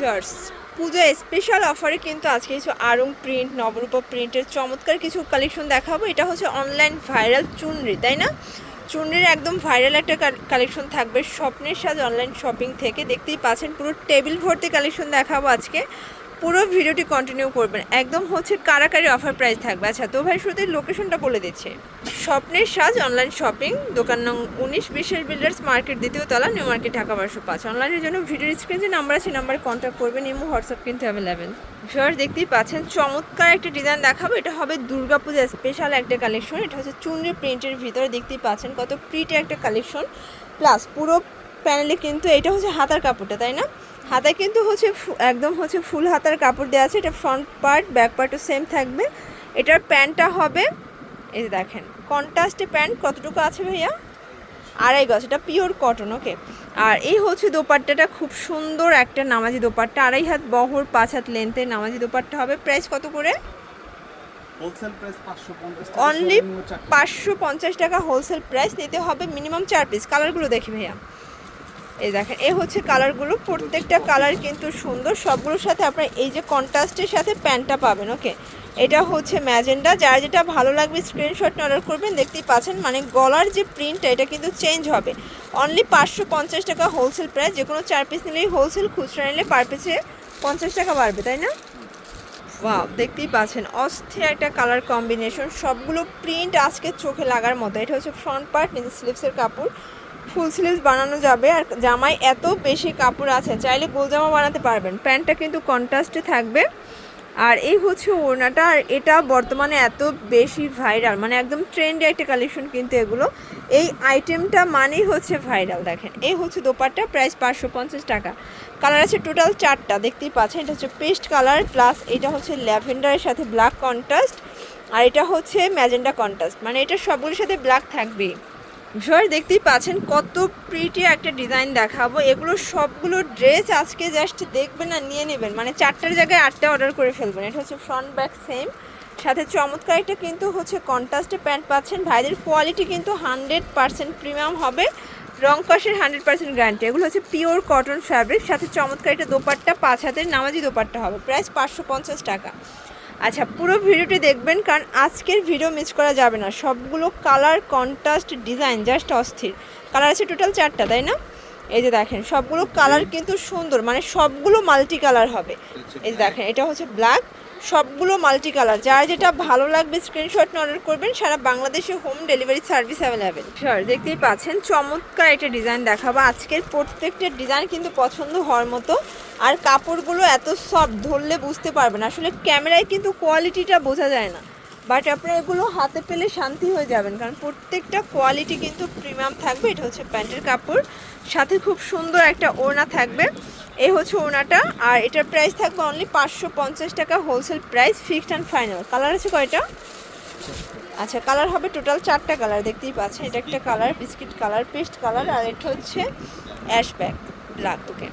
Viewers পুজো special অফারে কিন্তু আজকে কিছু আরং প্রিন্ট নবরূপা প্রিন্টের চমৎকার কিছু কালেকশন দেখাবো। এটা হচ্ছে অনলাইন ভাইরাল চুনরি, তাই না? চুনরির একদম ভাইরাল একটা কালেকশন থাকবে স্বপ্নের সাজ অনলাইন শপিং থেকে। দেখতেই পাচ্ছেন পুরো টেবিল ভর্তি কালেকশন দেখাবো আজকে। পুরো ভিডিওটি কন্টিনিউ করবেন। একদম হচ্ছে কারাকারি অফার প্রাইস থাকবে। আচ্ছা তো ভাই শুরুতে লোকেশনটা বলে দিচ্ছে। স্বপ্নের সাজ অনলাইন শপিং দোকান নং উনিশ, বিশেষ বিল্ডার্স মার্কেট দ্বিতীয় তলা নিউ মার্কেট ঢাকা বারোশো পাঁচ। অনলাইনের জন্য ভিডিওর স্ক্রিনে যে নাম্বার আছে নাম্বারে কন্ট্যাক্ট করবেন, ইমো, হোয়াটসঅ্যাপ কিন্তু অ্যাভেলেবেল ভিউয়ার দেখতেই পাচ্ছেন, চমৎকার একটা ডিজাইন দেখাবো। এটা হবে দুর্গাপূজা স্পেশাল একটা কালেকশন এটা হচ্ছে চুনরি প্রিন্টের ভিতরে দেখতেই পাচ্ছেন, কত প্রিটে একটা কালেকশন প্লাস পুরো প্যানেলে কিন্তু এটা হচ্ছে হাতার কাপড়টা, তাই না? হাতায় কিন্তু হচ্ছে একদম হচ্ছে ফুল হাতার কাপড় দেওয়া আছে। এটা ফ্রন্ট পার্ট ব্যাক পার্টও সেম থাকবে। এটার প্যান্টটা হবে এই যে দেখেন কন্ট্রাস্টে প্যান্ট কতটুকু আছে ভাইয়া? আড়াই গজ এটা পিওর কটন ওকে আর এই হচ্ছে দোপাট্টাটা খুব সুন্দর একটা নামাজি দোপাট্টা। আড়াই হাত বহর পাঁচ হাত লেন্থের নামাজি দোপাট্টা হবে। প্রাইস কত করে? হোলসেল প্রাইস 550 অনলি পাঁচশো পঞ্চাশ টাকা হোলসেল প্রাইস নিতে হবে মিনিমাম চার পিস কালারগুলো দেখি ভাইয়া। এই দেখেন এই হচ্ছে কালারগুলো প্রত্যেকটা কালার কিন্তু সুন্দর। সবগুলোর সাথে আপনার এই যে কন্ট্রাস্টের সাথে প্যান্টটা পাবেন ওকে এটা হচ্ছে ম্যাজেন্ডা যার যেটা ভালো লাগবে স্ক্রিনশট অর্ডার করবেন। দেখতেই পাচ্ছেন মানে গলার যে প্রিন্টটা এটা কিন্তু চেঞ্জ হবে। অনলি পাঁচশো পঞ্চাশ টাকা হোলসেল প্রাইস যে কোনো চার পিস নিলেই হোলসেল খুচরা নিলে পার পিসে পঞ্চাশ টাকা বাড়বে, তাই না? ওয়াও দেখতেই পাচ্ছেন, অস্থির একটা কালার কম্বিনেশন সবগুলো প্রিন্ট আজকে চোখে লাগার মতো। এটা হচ্ছে ফ্রন্ট পার্ট নিচে স্লিভসের কাপড়। ফুল স্লিভস বানানো যাবে আর জামায় এত বেশি কাপড় আছে, চাইলে গোল জামা বানাতে পারবেন। প্যান্টটা কিন্তু কন্ট্রাস্টে থাকবে। আর এই হচ্ছে ওড়নাটা, আর এটা বর্তমানে এত বেশি ভাইরাল মানে একদম ট্রেন্ডে একটা কালেকশন কিন্তু এগুলো। এই আইটেমটা মানেই হচ্ছে ভাইরাল দেখেন। এই হচ্ছে দোপাট্টা প্রাইস পাঁচশো পঞ্চাশ টাকা। কালার আছে টোটাল চারটা, দেখতেই পাচ্ছেন। এটা হচ্ছে পেস্ট কালার প্লাস এটা হচ্ছে ল্যাভেন্ডারের সাথে ব্ল্যাক কন্ট্রাস্ট আর এটা হচ্ছে ম্যাজেন্ডা কন্ট্রাস্ট মানে এটা সবগুলোর সাথে ব্ল্যাক থাকবেই। ভিউয়ার দেখতেই পাচ্ছেন কত প্রিটি একটা ডিজাইন দেখাবো। এগুলো সবগুলো ড্রেস আজকে জাস্ট দেখবেন আর নিয়ে নেবেন। মানে চারটার জায়গায় আটটা অর্ডার করে ফেলবেন। এটা হচ্ছে ফ্রন্ট ব্যাক সেম সাথে চমৎকার একটা কিন্তু হচ্ছে কন্ট্রাস্টে প্যান্ট পাচ্ছেন। ভাইদের কোয়ালিটি কিন্তু হান্ড্রেড পার্সেন্ট প্রিমিয়াম হবে। রং কষের হান্ড্রেড পার্সেন্ট গ্যারান্টি এগুলো হচ্ছে পিওর কটন ফ্যাব্রিক সাথে চমৎকার একটা দোপাট্টা পাঁচ হাতের নামাজি দোপাট্টা হবে। প্রাইস পাঁচশো পঞ্চাশ টাকা। আচ্ছা পুরো ভিডিওটি দেখবেন কারণ আজকের ভিডিও মিস করা যাবে না। সবগুলো কালার কন্ট্রাস্ট ডিজাইন জাস্ট অস্থির। কালার আছে টোটাল চারটা, তাই না? এই যে দেখেন, সবগুলো কালার কিন্তু সুন্দর মানে সবগুলো মাল্টি কালার হবে। এই যে দেখেন, এটা হচ্ছে ব্ল্যাক সবগুলো মাল্টি কালার যার যেটা ভালো লাগবে স্ক্রিনশট অর্ডার করবেন, সারা বাংলাদেশে home delivery service available sir দেখতেই পাচ্ছেন, চমৎকার একটা ডিজাইন দেখাবো। আজকের প্রত্যেকটা ডিজাইন কিন্তু পছন্দ হওয়ার মতো। আর কাপড়গুলো এত সফট ধরলে বুঝতে পারবেন। আসলে ক্যামেরায় কিন্তু কোয়ালিটিটা বোঝা যায় না। বাট আপনারা এগুলো হাতে পেলে শান্তি হয়ে যাবেন। কারণ প্রত্যেকটা কোয়ালিটি কিন্তু প্রিমিয়াম থাকবে। এটা হচ্ছে প্যান্টের কাপড়। সাথে খুব সুন্দর একটা ওড়না থাকবে। এই হচ্ছে ওড়নাটা, আর এটার প্রাইস থাকবে অনলি পাঁচশো পঞ্চাশ টাকা wholesale price fixed and final colour আছে কয়টা? আচ্ছা কালার হবে টোটাল চারটা কালার দেখতেই পাচ্ছেন। এটা একটা colour biscuit colour paste colour আর এটা হচ্ছে ash back black okay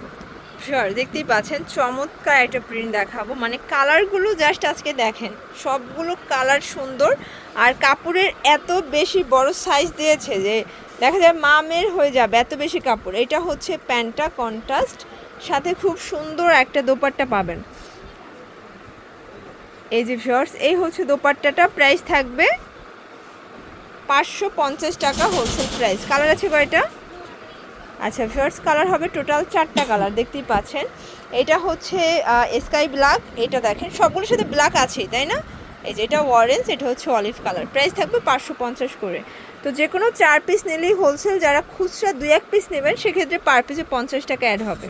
sure দেখতেই পাচ্ছেন, চমৎকার একটা প্রিন্ট দেখাবো। মানে কালারগুলো জাস্ট আজকে দেখেন, সবগুলো কালার সুন্দর। আর কাপড়ের এত বেশি বড় সাইজ দিয়েছে যে দেখা যায় মামের হয়ে যাবে এত বেশি কাপড়। এটা হচ্ছে প্যান্টটা, কন্ট্রাস্ট, সাথে খুব সুন্দর একটা দোপাট্টা পাবেন। এই যে শর্টস এই হচ্ছে দোপাট্টাটা। প্রাইস থাকবে পাঁচশো পঞ্চাশ টাকা হোলসেল প্রাইস। কালার আছে কয়টা? আচ্ছা ফার্স্ট কালার হবে টোটাল চারটা কালার, দেখতেই পাচ্ছেন। এটা হচ্ছে স্কাই ব্ল্যাক, এটা দেখেন। সবগুলোর সাথে ব্ল্যাক আছেই, তাই না? এই যে এটা অরেঞ্জ এটা হচ্ছে অলিভ কালার প্রাইস থাকবে পাঁচশো পঞ্চাশ করে। তো যে কোনো চার পিস নিলেই হোলসেল যারা খুচরা দুই এক পিস নেবেন, সেক্ষেত্রে পার পিসে পঞ্চাশ টাকা অ্যাড হবে।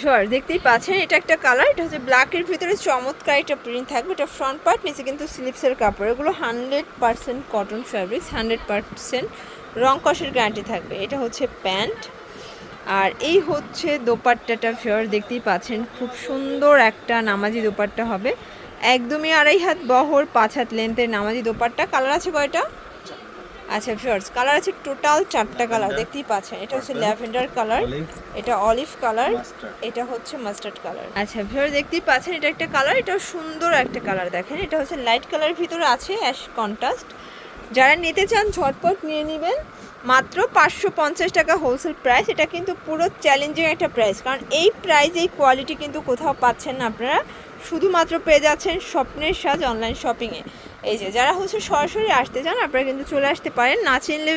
শিওর দেখতেই পাচ্ছেন, এটা একটা কালার এটা হচ্ছে ব্ল্যাকের ভিতরে চমৎকার একটা প্রিন্ট থাকবে। এটা ফ্রন্ট পার্ট নিচে কিন্তু স্লিপসের কাপড়। এগুলো hundred percent cotton fabrics hundred percent রং কষের গ্যারান্টি থাকবে। এটা হচ্ছে প্যান্ট। আর এই হচ্ছে দোপাট্টাটা ফিওর দেখতেই পাচ্ছেন, খুব সুন্দর একটা নামাজি দোপাট্টা হবে। একদমই আড়াই হাত বহর পাঁচ হাত লেন্থের নামাজি দোপাট্টা। কালার আছে কয়টা? আচ্ছা ফিওর্স কালার আছে টোটাল চারটা কালার দেখতেই পাচ্ছেন। এটা হচ্ছে ল্যাভেন্ডার কালার এটা অলিভ কালার এটা হচ্ছে মাস্টার্ড কালার আচ্ছা ভিউয়ার দেখতেই পাচ্ছেন এটা একটা কালার এটা সুন্দর একটা কালার দেখেন। এটা হচ্ছে লাইট কালার ভিতরে আছে অ্যাশ কন্ট্রাস্ট যারা নিতে চান ঝটপট নিয়ে নেবেন। মাত্র পাঁচশো পঞ্চাশ টাকা হোলসেল প্রাইস এটা কিন্তু পুরো চ্যালেঞ্জিং একটা প্রাইস কারণ এই প্রাইস এই কোয়ালিটি কিন্তু কোথাও পাচ্ছেন না আপনারা। শুধুমাত্র পেয়ে যাচ্ছেন স্বপ্নের সাজ অনলাইন শপিংয়ে এই যে, যারা হচ্ছে সরাসরি আসতে চান, আপনারা কিন্তু চলে আসতে পারেন। না চিনলে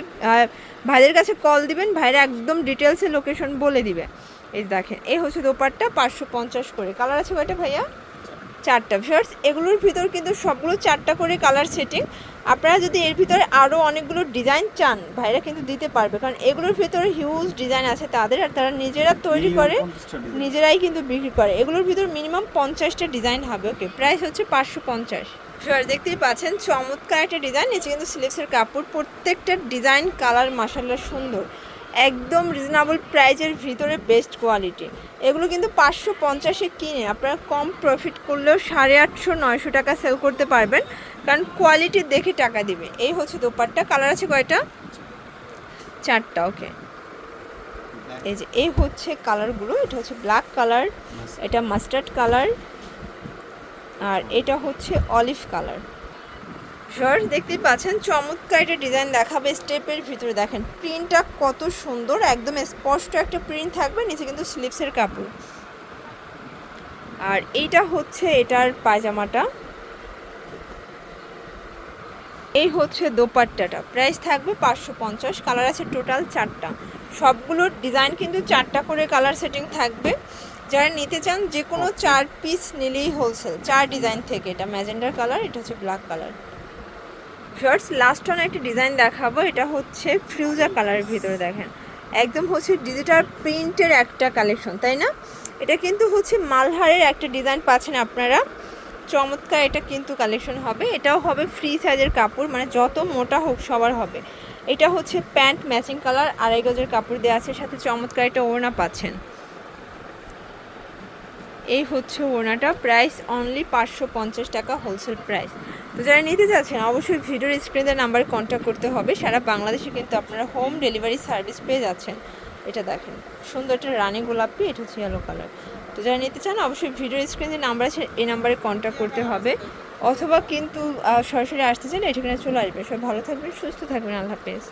ভাইদের কাছে কল দিবেন, ভাইরা একদম ডিটেলসে লোকেশন বলে দিবে। এই দেখেন, এই হচ্ছে দোপারটা পাঁচশো পঞ্চাশ করে। কালার আছে কয়টা ভাইয়া? চারটা। ভিউয়ার্স এগুলোর ভিতর কিন্তু সবগুলো চারটা করে কালার সেটিং আপনারা যদি এর ভিতরে আরও অনেকগুলো ডিজাইন চান ভাইরা কিন্তু দিতে পারবে। কারণ এগুলোর ভিতরে হিউজ ডিজাইন আছে তাদের আর তারা নিজেরা তৈরি করে নিজেরাই কিন্তু বিক্রি করে। এগুলোর ভিতর মিনিমাম পঞ্চাশটা ডিজাইন হবে ওকে প্রাইস হচ্ছে পাঁচশো পঞ্চাশ। ভিউয়ার দেখতেই পাচ্ছেন চমৎকার একটা ডিজাইন নিচে কিন্তু স্লিভসের কাপড় প্রত্যেকটা ডিজাইন কালার মাসাল্লাহ সুন্দর। একদম রিজনেবল প্রাইজের ভিতরে বেস্ট কোয়ালিটি এগুলো কিন্তু পাঁচশো পঞ্চাশে কিনে আপনারা কম প্রফিট করলেও সাড়ে আটশো নয়শো টাকা সেল করতে পারবেন। কারণ কোয়ালিটি দেখে টাকা দিবে। এই হচ্ছে দোপাট্টা। কালার আছে কয়টা? চারটা ওকে এই যে এই হচ্ছে কালারগুলো এটা হচ্ছে ব্ল্যাক কালার এটা মাস্টার্ড কালার আর এটা হচ্ছে অলিভ কালার শর্ট দেখতেই পাচ্ছেন, চমৎকার একটা ডিজাইন দেখাবে স্টেপের ভিতরে। দেখেন প্রিন্টটা কত সুন্দর, একদম স্পষ্ট একটা প্রিন্ট থাকবে, নিচে কিন্তু স্লিপসের কাপড়। আর এইটা হচ্ছে এটার পায়জামাটা। এই হচ্ছে দোপাট্টাটা প্রাইস থাকবে পাঁচশো পঞ্চাশ কালার আছে টোটাল চারটা। সবগুলোর ডিজাইন কিন্তু চারটা করে কালার সেটিং থাকবে। যারা নিতে চান যে কোনো চার পিস নিলেই হোলসেল চার ডিজাইন থেকে। এটা ম্যাজেন্ডার কালার এটা হচ্ছে black colour shorts last one একটা ডিজাইন দেখাবো, এটা হচ্ছে ফ্রিউজা কালারের ভিতরে দেখেন। একদম হচ্ছে ডিজিটাল প্রিন্টের একটা কালেকশন তাই না? এটা কিন্তু হচ্ছে মালহারের একটা ডিজাইন পাচ্ছেন আপনারা। চমৎকার এটা কিন্তু কালেকশন হবে। এটাও হবে ফ্রি সাইজের কাপড় মানে যত মোটা হোক সবার হবে। এটা হচ্ছে প্যান্ট ম্যাচিং কালার আড়াই গজের কাপড় দেওয়া আছে, সাথে চমৎকার একটা ওড়না পাচ্ছেন। এই হচ্ছে ওড়নাটা প্রাইস অনলি পাঁচশো পঞ্চাশ টাকা হোলসেল প্রাইস তো যারা নিতে চাচ্ছেন অবশ্যই ভিডিওর স্ক্রিনে নাম্বার কন্ট্যাক্ট করতে হবে। সারা বাংলাদেশে কিন্তু আপনারা হোম ডেলিভারি সার্ভিস পেয়ে যাচ্ছেন। এটা দেখেন, সুন্দর একটা রানী গোলাপি, এটা হচ্ছে ইয়েলো কালার তো যারা নিতে চান, অবশ্যই ভিডিওর স্ক্রিনে নাম্বার আছে, এই নাম্বারে কন্ট্যাক্ট করতে হবে। অথবা কিন্তু সরাসরি আসতে চান এখানে চলে আসবে সব ভালো থাকবেন, সুস্থ থাকবেন, আল্লাহ হাফেজ।